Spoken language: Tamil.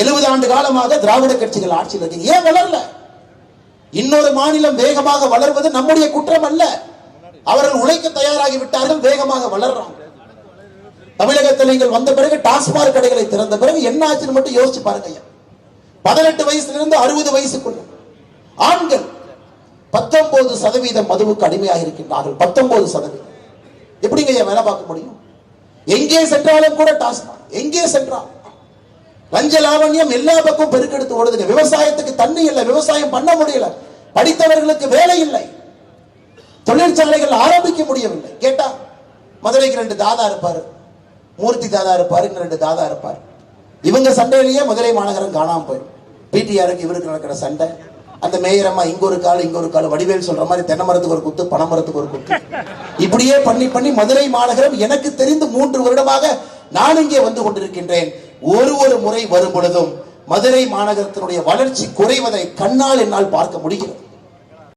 எழுபது ஆண்டு காலமாக திராவிட கட்சிகள் ஆட்சியில் இருக்கு. ஏன் வளரல? இன்னொரு மாநிலம் வேகமாக வளர்வது நம்முடைய குற்றம் அல்ல. அவர்கள் உழைக்க தயாராகி விட்டார்கள் வேகமாக வளர்றாங்க. தமிழகத்தில் நீங்கள் வந்த பிறகு டாஸ்மாக் கடைகளை திறந்த பிறகு என்ன ஆச்சுன்னு மட்டும் யோசிச்சு பாருங்க பதினெட்டு வயசுல இருந்து அறுபது வயசுக்குள்ள ஆண்கள் பத்தொன்பது சதவீதம் மதுவுக்கு அடிமையாக இருக்கின்றார்கள். பத்தொன்பது சதவீதம். எப்படிங்க வேலை பார்க்க முடியும்? எங்கே சென்றாலும் கூட டாஸ்மாக். எங்கே சென்றாலும் லஞ்ச லாவண்யம் எல்லா பக்கம் பெருக்கெடுத்து ஓடுதுங்க. விவசாயத்துக்கு தண்ணி இல்லை விவசாயம் பண்ண முடியல. படித்தவர்களுக்கு வேலை இல்லை. தொழிற்சாலைகள் ஆரம்பிக்க முடியவில்லை. கேட்டா மதுரைக்கு ரெண்டு தாதா இருப்பாரு மூர்த்தி தாதா இருப்பாரு ரெண்டு தாதா இருப்பாரு. இவங்க சண்டையிலேயே மதுரை மாநகரம் காணாம போயிடும். பிடிஆருக்கு இவருக்கு நடக்கிற சண்டை. அந்த மேயரம்மா இங்க ஒரு கால் இங்க ஒரு கால் வடிவேல் சொல்ற மாதிரி தென்னை மரத்துக்கு ஒரு குத்து பனை மரத்துக்கு ஒரு குத்து. இப்படியே பண்ணி பண்ணி மதுரை மாநகரம் எனக்கு தெரிந்து மூன்று வருடமாக நான் இங்கே வந்து கொண்டிருக்கின்றேன். ஒரு ஒரு முறை வரும் பொழுதும் மதுரை மாநகரத்தினுடைய வளர்ச்சி குறைவதை கண்ணால் என்னால் பார்க்க முடிகிறது.